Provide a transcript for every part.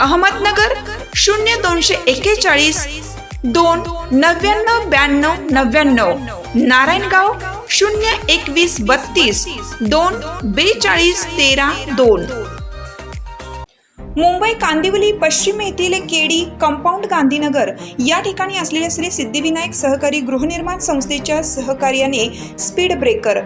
अहमदनगर शून्य दोनशे एक्केचाळीस दोन नव्याण्णव ब्याण्णव नव्याण्णव. नारायणगाव शून्य एकवीस बत्तीस दोन बेचाळीस तेरा दोन. मुंबई कांदिवली पश्चिम येथील केडी कंपाऊंड गांधीनगर या ठिकाणी असलेल्या श्री सिद्धिविनायक सहकारी गृहनिर्माण संस्थेच्या सहकार्याने स्पीड ब्रेकर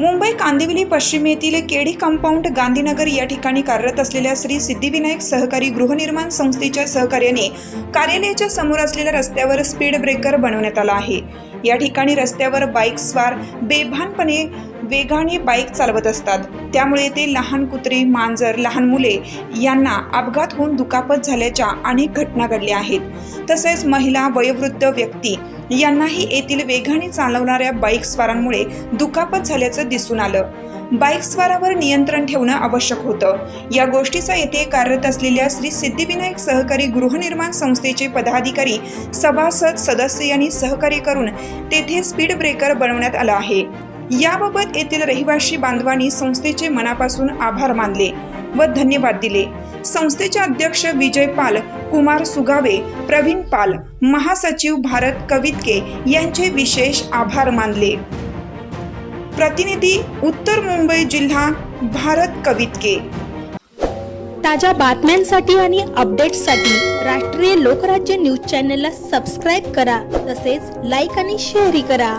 मुंबई कांदिवली पश्चिम येथील केडी कंपाऊंड गांधीनगर या ठिकाणी कार्यरत असलेल्या श्री सिद्धिविनायक सहकारी गृहनिर्माण संस्थेच्या सहकार्याने कार्यालयाच्या समोर असलेल्या रस्त्यावर स्पीड ब्रेकर बनवण्यात आला आहे. या ठिकाणी रस्त्यावर बाईक स्वार बेभानपणे वेगाने बाईक चालवत असतात. त्यामुळे येथे लहान कुत्रे मांजर लहान मुले यांना अपघात होऊन दुखापत झाल्याच्या अनेक घटना घडल्या आहेत. तसेच महिला वयोवृद्ध व्यक्ती यांनाही येथील वेगाने चालवणाऱ्या बाईक स्वारांमुळे दुखापत झाल्याचं दिसून आलं. बाईक स्वारावर नियंत्रण ठेवणं आवश्यक होतं. या गोष्टीचा येथे कार्यरत असलेल्या श्री सिद्धिविनायक सहकारी गृहनिर्माण संस्थेचे पदाधिकारी सभासद सदस्य यांनी सहकार्य करून तेथे स्पीड ब्रेकर बनवण्यात आलं आहे. याबाबत येथील रहिवासी बांधवांनी संस्थेचे मनापासून आभार मानले व धन्यवाद दिले. संस्थेचे अध्यक्ष विजय पाल कुमार सुगावे प्रवीण पाल महासचिव भारत कवितके यांचे विशेष आभार मानले. प्रतिनिधी उत्तर मुंबई जिल्हा भारत कवितके. ताज्या बातम्यांसाठी आणि अपडेट्ससाठी राष्ट्रीय लोकराज्य न्यूज चॅनलला सबस्क्राईब करा तसेच लाईक आणि शेअरही करा.